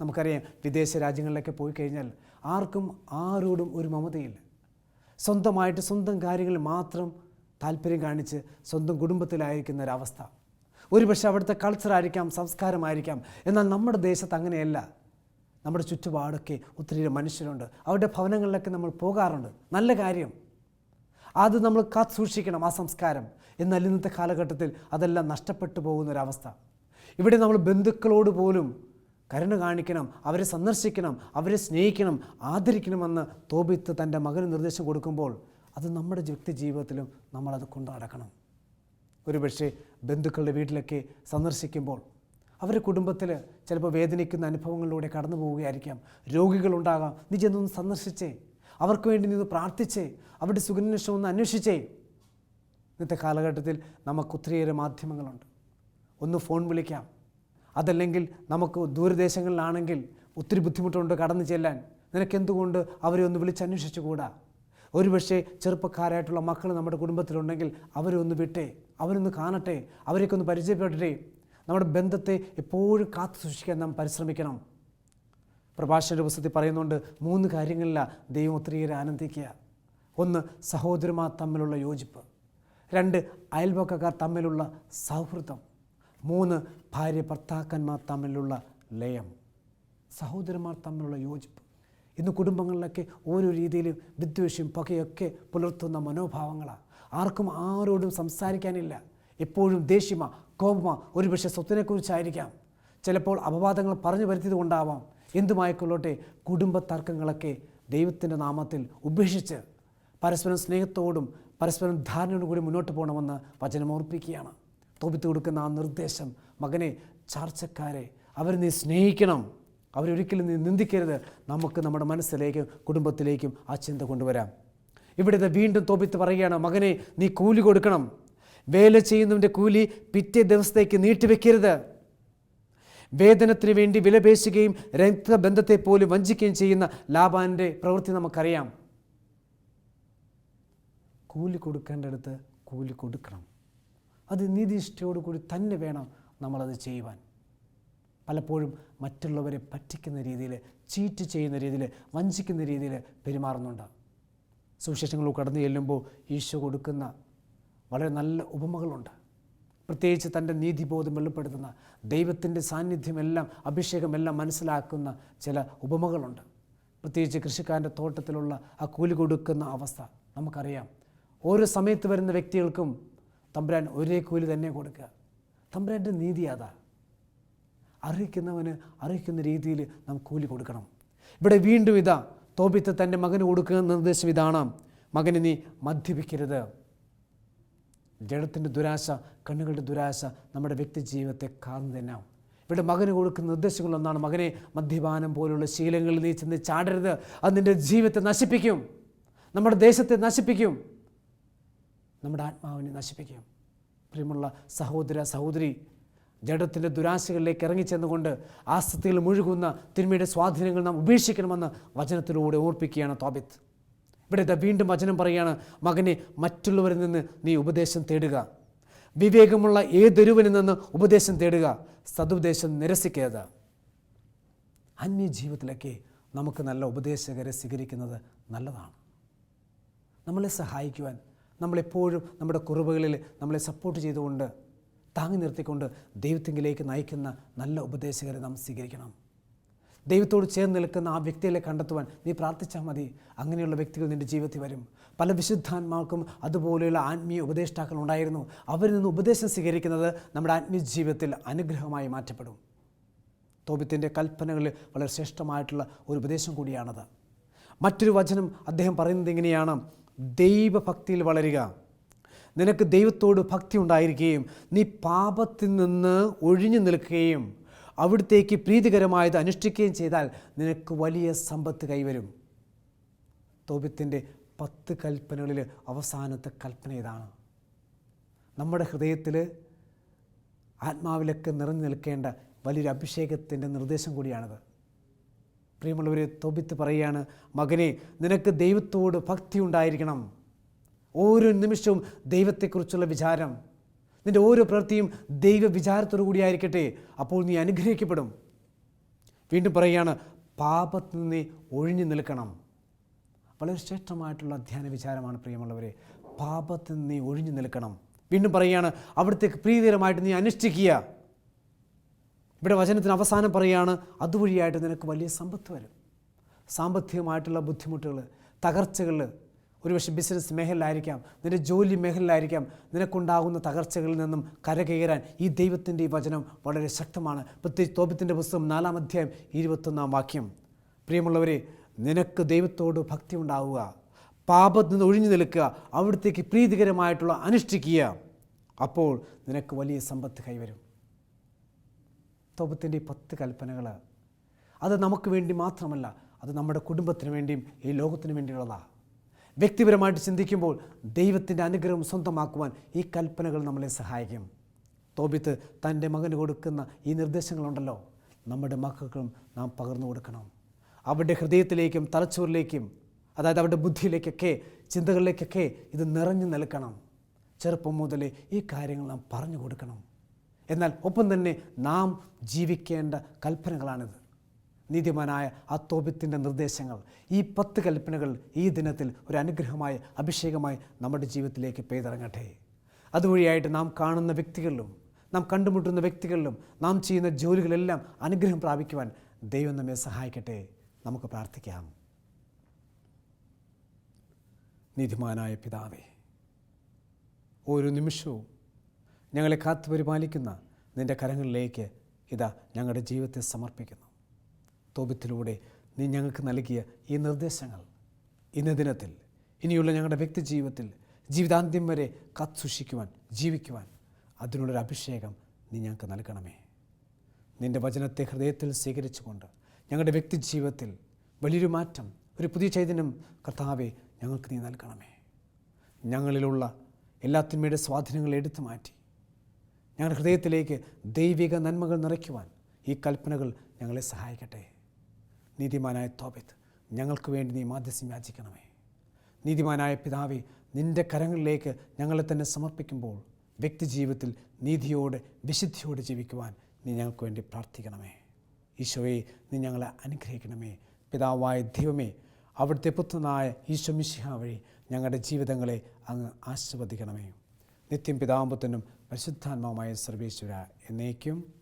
നമുക്കറിയാം വിദേശ രാജ്യങ്ങളിലൊക്കെ പോയി കഴിഞ്ഞാൽ ആർക്കും ആരോടും ഒരു മമതയില്ല. സ്വന്തമായിട്ട് സ്വന്തം കാര്യങ്ങളിൽ മാത്രം താല്പര്യം കാണിച്ച് സ്വന്തം കുടുംബത്തിലായിരിക്കുന്ന ഒരവസ്ഥ. ഒരുപക്ഷെ അവിടുത്തെ കൾച്ചർ ആയിരിക്കാം സംസ്കാരമായിരിക്കാം എന്നാൽ നമ്മുടെ ദേശത്ത് അങ്ങനെയല്ല. നമ്മുടെ ചുറ്റുപാടൊക്കെ ഒത്തിരി മനുഷ്യരുണ്ട്. അവരുടെ ഭവനങ്ങളിലൊക്കെ നമ്മൾ പോകാറുണ്ട്. നല്ല കാര്യം. അത് നമ്മൾ കാത്തു സൂക്ഷിക്കണം ആ സംസ്കാരം. എന്നാൽ ഇന്നത്തെ കാലഘട്ടത്തിൽ അതെല്ലാം നഷ്ടപ്പെട്ടു പോകുന്ന ഒരവസ്ഥ. ഇവിടെ നമ്മൾ ബന്ധുക്കളോട് പോലും കരുണ കാണിക്കണം അവരെ സന്ദർശിക്കണം അവരെ സ്നേഹിക്കണം ആദരിക്കണമെന്ന് തോബിത്ത് തന്റെ മകന് നിർദ്ദേശം കൊടുക്കുമ്പോൾ അത് നമ്മുടെ വ്യക്തി ജീവിതത്തിലും നമ്മളത് കൊണ്ടു നടക്കണം. ഒരുപക്ഷെ ബന്ധുക്കളുടെ വീട്ടിലൊക്കെ സന്ദർശിക്കുമ്പോൾ അവർ കുടുംബത്തിൽ ചിലപ്പോൾ വേദനിക്കുന്ന അനുഭവങ്ങളിലൂടെ കടന്നു പോവുകയായിരിക്കാം. രോഗികളുണ്ടാകാം. നീ ചെന്നൊന്ന് സന്ദർശിച്ചേ. അവർക്ക് വേണ്ടി നിന്ന് പ്രാർത്ഥിച്ചേ. അവരുടെ സുഖന്വേഷണം ഒന്ന് അന്വേഷിച്ചേ. ഇന്നത്തെ കാലഘട്ടത്തിൽ നമുക്ക് ഒത്തിരിയേറെ മാധ്യമങ്ങളുണ്ട്. ഒന്ന് ഫോൺ വിളിക്കാം. അതല്ലെങ്കിൽ നമുക്ക് ദൂരദേശങ്ങളിലാണെങ്കിൽ ഒത്തിരി ബുദ്ധിമുട്ടുണ്ട് കടന്നു ചെല്ലാൻ. നിനക്കെന്തുകൊണ്ട് അവരെ ഒന്ന് വിളിച്ചന്വേഷിച്ചുകൂടാ? ഒരുപക്ഷെ ചെറുപ്പക്കാരായിട്ടുള്ള മക്കൾ നമ്മുടെ കുടുംബത്തിലുണ്ടെങ്കിൽ അവരെ ഒന്ന് വിട്ടേ അവരൊന്ന് കാണട്ടെ അവരെയൊക്കെ ഒന്ന് പരിചയപ്പെടട്ടെ. നമ്മുടെ ബന്ധത്തെ എപ്പോഴും കാത്തു സൂക്ഷിക്കാൻ നാം പരിശ്രമിക്കണം. പ്രഭാഷണ പുസ്തകത്തിൽ പറയുന്നുണ്ട് മൂന്ന് കാര്യങ്ങളിലാണ് ദൈവം ഒത്തിരിയേറെ ആനന്ദിക്കുക. ഒന്ന് സഹോദരന്മാർ തമ്മിലുള്ള യോജിപ്പ്. രണ്ട് അയൽവക്കക്കാർ തമ്മിലുള്ള സൗഹൃദം. മൂന്ന് ഭാര്യ ഭർത്താക്കന്മാർ തമ്മിലുള്ള ലയം. സഹോദരന്മാർ തമ്മിലുള്ള യോജിപ്പ്. ഇന്ന് കുടുംബങ്ങളിലൊക്കെ ഓരോ രീതിയിലും വിദ്വേഷം പകയൊക്കെ പുലർത്തുന്ന മനോഭാവങ്ങളാണ് ആർക്കും ആരോടും സംസാരിക്കാനില്ല. എപ്പോഴും ദേഷ്യമ കോപമ ഒരുപക്ഷെ സ്വത്തിനെക്കുറിച്ചായിരിക്കാം. ചിലപ്പോൾ അപവാദങ്ങൾ പറഞ്ഞു വരുത്തിയത് കൊണ്ടാവാം. എന്തുമായിക്കൊള്ളട്ടെ കുടുംബ തർക്കങ്ങളൊക്കെ ദൈവത്തിന്റെ നാമത്തിൽ ഉപേക്ഷിച്ച് പരസ്പരം സ്നേഹത്തോടും പരസ്പരം ധാരണയോടും കൂടി മുന്നോട്ട് പോകണമെന്ന് വചനം ഓർപ്പിക്കുകയാണ്. കൊടുക്കുന്ന ആ നിർദ്ദേശം മകനെ ചാർച്ചക്കാരെ അവർ നീ സ്നേഹിക്കണം. അവരൊരിക്കലും നിന്ദിക്കരുത്. നമുക്ക് നമ്മുടെ മനസ്സിലേക്കും കുടുംബത്തിലേക്കും ആ ചിന്ത കൊണ്ടുവരാം. ഇവിടെ വീണ്ടും തോപിത്ത് പറയുകയാണ് മകനെ നീ കൂലി കൊടുക്കണം. വേല ചെയ്യുന്നവന്റെ കൂലി പിറ്റേ ദിവസത്തേക്ക് നീട്ടിവെക്കരുത്. വേതനത്തിന് വേണ്ടി വിലപേശുകയും രക്തബന്ധത്തെ പോലും വഞ്ചിക്കുകയും ചെയ്യുന്ന ലാബാന്റെ പ്രവൃത്തി നമുക്കറിയാം. കൂലി കൊടുക്കേണ്ടടുത്ത് കൂലി കൊടുക്കണം. അത് നീതിനിഷ്ഠയോടുകൂടി തന്നെ വേണം നമ്മളത് ചെയ്യുവാൻ. പലപ്പോഴും മറ്റുള്ളവരെ പറ്റിക്കുന്ന രീതിയിൽ ചീറ്റ് ചെയ്യുന്ന രീതിയിൽ വഞ്ചിക്കുന്ന രീതിയിൽ പെരുമാറുന്നുണ്ട്. സുവിശേഷങ്ങൾ കടന്നു ചെല്ലുമ്പോൾ ഈശോ കൊടുക്കുന്ന വളരെ നല്ല ഉപമകളുണ്ട്. പ്രത്യേകിച്ച് തന്റെ നീതിബോധം വെളിപ്പെടുത്തുന്ന ദൈവത്തിന്റെ സാന്നിധ്യമെല്ലാം അഭിഷേകമെല്ലാം മനസ്സിലാക്കുന്ന ചില ഉപമകളുണ്ട്. പ്രത്യേകിച്ച് കൃഷിക്കാരന്റെ തോട്ടത്തിലുള്ള ആ കൂലി കൊടുക്കുന്ന അവസ്ഥ നമുക്കറിയാം. ഓരോ സമയത്ത് വരുന്ന വ്യക്തികൾക്കും തമ്പുരാൻ ഒരേ കൂലി തന്നെ കൊടുക്കുക. തമ്പുരാന്റെ നീതി അതാ. അറിയിക്കുന്നവന് അറിയിക്കുന്ന രീതിയിൽ നാം കൂലി കൊടുക്കണം. ഇവിടെ വീണ്ടും ഇതാ തോപിത്ത് തന്റെ മകന് കൊടുക്കുന്ന നിർദ്ദേശം ഇതാണ്. മകന് നീ മദ്യപിക്കരുത്. ജഡത്തിന്റെ ദുരാശ കണ്ണുകളുടെ ദുരാശ നമ്മുടെ വ്യക്തി ജീവിതത്തെ കാർന്നു തന്നെ ഇവിടെ മകന് കൊടുക്കുന്ന നിർദ്ദേശങ്ങളൊന്നാണ് മകനെ മദ്യപാനം പോലുള്ള ശീലങ്ങളിൽ നീ ചെന്ന് ചാടരുത്. അത് നിന്റെ ജീവിതത്തെ നശിപ്പിക്കും. നമ്മുടെ ദേശത്തെ നശിപ്പിക്കും. നമ്മുടെ ആത്മാവിനെ നശിപ്പിക്കും. പ്രിയമുള്ള സഹോദര സഹോദരി ജഡത്തിന്റെ ദുരാശകളിലേക്ക് ഇറങ്ങിച്ചെന്നുകൊണ്ട് ആസ്തിയിൽ മുഴുകുന്ന തിന്മയുടെ സ്വാധീനങ്ങൾ നാം ഉപേക്ഷിക്കണമെന്ന് വചനത്തിലൂടെ ഓർപ്പിക്കുകയാണ് തോബിത്ത്. ഇവിടെ ഇതാ വീണ്ടും വചനം പറയുകയാണ് മകനെ മറ്റുള്ളവരിൽ നിന്ന് നീ ഉപദേശം തേടുക. വിവേകമുള്ള ഏതൊരുവനിൽ നിന്ന് ഉപദേശം തേടുക. സതുപദേശം നിരസിക്കരുത്. ജീവിതത്തിലൊക്കെ നമുക്ക് നല്ല ഉപദേശകരെ സ്വീകരിക്കുന്നത് നല്ലതാണ്. നമ്മളെ സഹായിക്കുവാൻ നമ്മളെപ്പോഴും നമ്മുടെ കുറവുകളിൽ നമ്മളെ സപ്പോർട്ട് ചെയ്തുകൊണ്ട് താങ്ങി നിർത്തിക്കൊണ്ട് ദൈവത്തിങ്കിലേക്ക് നയിക്കുന്ന നല്ല ഉപദേശകരെ നാം സ്വീകരിക്കണം. ദൈവത്തോട് ചേർന്ന് നിൽക്കുന്ന ആ വ്യക്തികളെ കണ്ടെത്തുവാൻ നീ പ്രാർത്ഥിച്ചാൽ മതി. അങ്ങനെയുള്ള വ്യക്തികൾ നിന്റെ ജീവിതത്തിൽ വരും. പല വിശുദ്ധാന്മാർക്കും അതുപോലെയുള്ള ആത്മീയ ഉപദേഷ്ടാക്കൾ ഉണ്ടായിരുന്നു. അവരിൽ നിന്ന് ഉപദേശം സ്വീകരിക്കുന്നത് നമ്മുടെ ആത്മീയ ജീവിതത്തിൽ അനുഗ്രഹമായി മാറ്റപ്പെടും. തോബിത്തിന്റെ കൽപ്പനകളിൽ വളരെ ശ്രേഷ്ഠമായിട്ടുള്ള ഒരു ഉപദേശം കൂടിയാണത്. മറ്റൊരു വചനം അദ്ദേഹം പറയുന്നത് ഇങ്ങനെയാണ്. ദൈവഭക്തിയിൽ വളരുക. നിനക്ക് ദൈവത്തോട് ഭക്തി ഉണ്ടായിരിക്കുകയും നീ പാപത്തിൽ നിന്ന് ഒഴിഞ്ഞു നിൽക്കുകയും അവിടത്തേക്ക് പ്രീതികരമായത് അനുഷ്ഠിക്കുകയും ചെയ്താൽ നിനക്ക് വലിയ സമ്പത്ത് കൈവരും. തോപ്യത്തിന്റെ പത്ത് കൽപ്പനകളിൽ അവസാനത്തെ കൽപ്പന ഇതാണ്. നമ്മുടെ ഹൃദയത്തിൽ ആത്മാവിലൊക്കെ നിറഞ്ഞു നിൽക്കേണ്ട വലിയൊരു അഭിഷേകത്തിന്റെ നിർദ്ദേശം കൂടിയാണത്. പ്രിയമുള്ളവരെ തോബിത്ത് പറയുകയാണ് മകനെ നിനക്ക് ദൈവത്തോട് ഭക്തി ഉണ്ടായിരിക്കണം. ഓരോ നിമിഷവും ദൈവത്തെക്കുറിച്ചുള്ള വിചാരം. നിന്റെ ഓരോ പ്രവൃത്തിയും ദൈവ വിചാരത്തോടു കൂടിയായിരിക്കട്ടെ അപ്പോൾ നീ അനുഗ്രഹിക്കപ്പെടും. വീണ്ടും പറയുകയാണ് പാപത്തിൽ നിന്ന് ഒഴിഞ്ഞു നിൽക്കണം. വളരെ ശ്രേഷ്ഠമായിട്ടുള്ള ധ്യാന വിചാരമാണ് പ്രിയമുള്ളവരെ. പാപത്തിൽ നിന്ന് ഒഴിഞ്ഞു നിൽക്കണം. വീണ്ടും പറയുകയാണ് അവിടത്തേക്ക് പ്രീതികരമായിട്ട് നീ അനുഷ്ഠിക്കുക. ഇവിടെ വചനത്തിന് അവസാനം പറയുകയാണ് അതുവഴിയായിട്ട് നിനക്ക് വലിയ സമ്പത്ത് വരും. സാമ്പത്തികമായിട്ടുള്ള ബുദ്ധിമുട്ടുകൾ തകർച്ചകൾ ഒരുപക്ഷെ ബിസിനസ് മേഖലയിലായിരിക്കാം നിന്റെ ജോലി മേഖലയിലായിരിക്കാം നിനക്കുണ്ടാകുന്ന തകർച്ചകളിൽ നിന്നും കരകയറാൻ ഈ ദൈവത്തിന്റെ ഈ വചനം വളരെ ശക്തമാണ്. പ്രത്യേകിച്ച് തോപത്തിന്റെ പുസ്തകം നാലാം അധ്യായം ഇരുപത്തൊന്നാം വാക്യം. പ്രിയമുള്ളവരെ നിനക്ക് ദൈവത്തോട് ഭക്തി ഉണ്ടാവുക പാപത്തിൽ നിന്ന് ഒഴിഞ്ഞു നിൽക്കുക അവിടത്തേക്ക് പ്രീതികരമായിട്ടുള്ള അനുഷ്ഠിക്കുക. അപ്പോൾ നിനക്ക് വലിയ സമ്പത്ത് കൈവരും. തോപത്തിന്റെ പത്ത് കൽപ്പനകൾ അത് നമുക്ക് വേണ്ടി മാത്രമല്ല അത് നമ്മുടെ കുടുംബത്തിന് വേണ്ടിയും ഈ ലോകത്തിന് വേണ്ടിയുള്ളതാണ് വ്യക്തിപരമായിട്ട് ചിന്തിക്കുമ്പോൾ ദൈവത്തിന്റെ അനുഗ്രഹം സ്വന്തമാക്കുവാൻ ഈ കൽപ്പനകൾ നമ്മളെ സഹായിക്കും. തോബിത്ത് തന്റെ മകന് കൊടുക്കുന്ന ഈ നിർദ്ദേശങ്ങളുണ്ടല്ലോ. നമ്മുടെ മക്കൾക്കും നാം പകർന്നു കൊടുക്കണം. അവരുടെ ഹൃദയത്തിലേക്കും തലച്ചോറിലേക്കും അതായത് അവരുടെ ബുദ്ധിയിലേക്കൊക്കെ ചിന്തകളിലേക്കൊക്കെ ഇത് നിറഞ്ഞു നിൽക്കണം. ചെറുപ്പം മുതലേ ഈ കാര്യങ്ങൾ നാം പറഞ്ഞു കൊടുക്കണം. എന്നാൽ ഒപ്പം തന്നെ നാം ജീവിക്കേണ്ട കൽപ്പനകളാണിത്. നീതിമാനായ ആ തോപത്തിന്റെ നിർദ്ദേശങ്ങൾ ഈ പത്ത് കൽപ്പനകൾ ഈ ദിനത്തിൽ ഒരു അനുഗ്രഹമായ അഭിഷേകമായി നമ്മുടെ ജീവിതത്തിലേക്ക് പെയ്തിറങ്ങട്ടെ. അതുവഴിയായിട്ട് നാം കാണുന്ന വ്യക്തികളിലും നാം കണ്ടുമുട്ടുന്ന വ്യക്തികളിലും നാം ചെയ്യുന്ന ജോലികളെല്ലാം അനുഗ്രഹം പ്രാപിക്കുവാൻ ദൈവം നമ്മെ സഹായിക്കട്ടെ. നമുക്ക് പ്രാർത്ഥിക്കാം. നീതിമാനായ പിതാവേ ഓരോ നിമിഷവും ഞങ്ങളെ കാത്തു പരിപാലിക്കുന്ന നിന്റെ കരങ്ങളിലേക്ക് ഇതാ ഞങ്ങളുടെ ജീവിതത്തെ സമർപ്പിക്കുന്നു. തോപത്തിലൂടെ നീ ഞങ്ങൾക്ക് നൽകിയ ഈ നിർദ്ദേശങ്ങൾ ഇന്ന ദിനത്തിൽ ഇനിയുള്ള ഞങ്ങളുടെ വ്യക്തി ജീവിതത്തിൽ ജീവിതാന്ത്യം വരെ കാത്തുസൂക്ഷിക്കുവാൻ ജീവിക്കുവാൻ അതിനുള്ളൊരു അഭിഷേകം നീ ഞങ്ങൾക്ക് നൽകണമേ. നിന്റെ വചനത്തെ ഹൃദയത്തിൽ സ്വീകരിച്ചുകൊണ്ട് ഞങ്ങളുടെ വ്യക്തി ജീവിതത്തിൽ വലിയൊരു മാറ്റം ഒരു പുതിയ ചൈതന്യം കർത്താവെ ഞങ്ങൾക്ക് നീ നൽകണമേ. ഞങ്ങളിലുള്ള എല്ലാ തിന്മയുടെ സ്വാധീനങ്ങൾ എടുത്തു മാറ്റി ഞങ്ങളുടെ ഹൃദയത്തിലേക്ക് ദൈവിക നന്മകൾ നിറയ്ക്കുവാൻ ഈ കൽപ്പനകൾ ഞങ്ങളെ സഹായിക്കട്ടെ. നീതിമാനായ തോബിത്ത് ഞങ്ങൾക്ക് വേണ്ടി നീ മാധ്യസ്യം യാചിക്കണമേ. നീതിമാനായ പിതാവെ നിന്റെ കരങ്ങളിലേക്ക് ഞങ്ങളെ തന്നെ സമർപ്പിക്കുമ്പോൾ വ്യക്തി ജീവിതത്തിൽ നീതിയോടെ വിശുദ്ധിയോടെ ജീവിക്കുവാൻ നീ ഞങ്ങൾക്ക് വേണ്ടി പ്രാർത്ഥിക്കണമേ. ഈശോയെ നീ ഞങ്ങളെ അനുഗ്രഹിക്കണമേ. പിതാവായ ദൈവമേ അവിടുത്തെ പുത്രനായ ഈശോ മിശിഹ വഴി ഞങ്ങളുടെ ജീവിതങ്ങളെ അങ്ങ് ആശീർവദിക്കണമേ. നിത്യം പിതാമ്പത്തിനും പരിശുദ്ധാത്മാവുമായ സർവേശ്വര എന്നേക്കും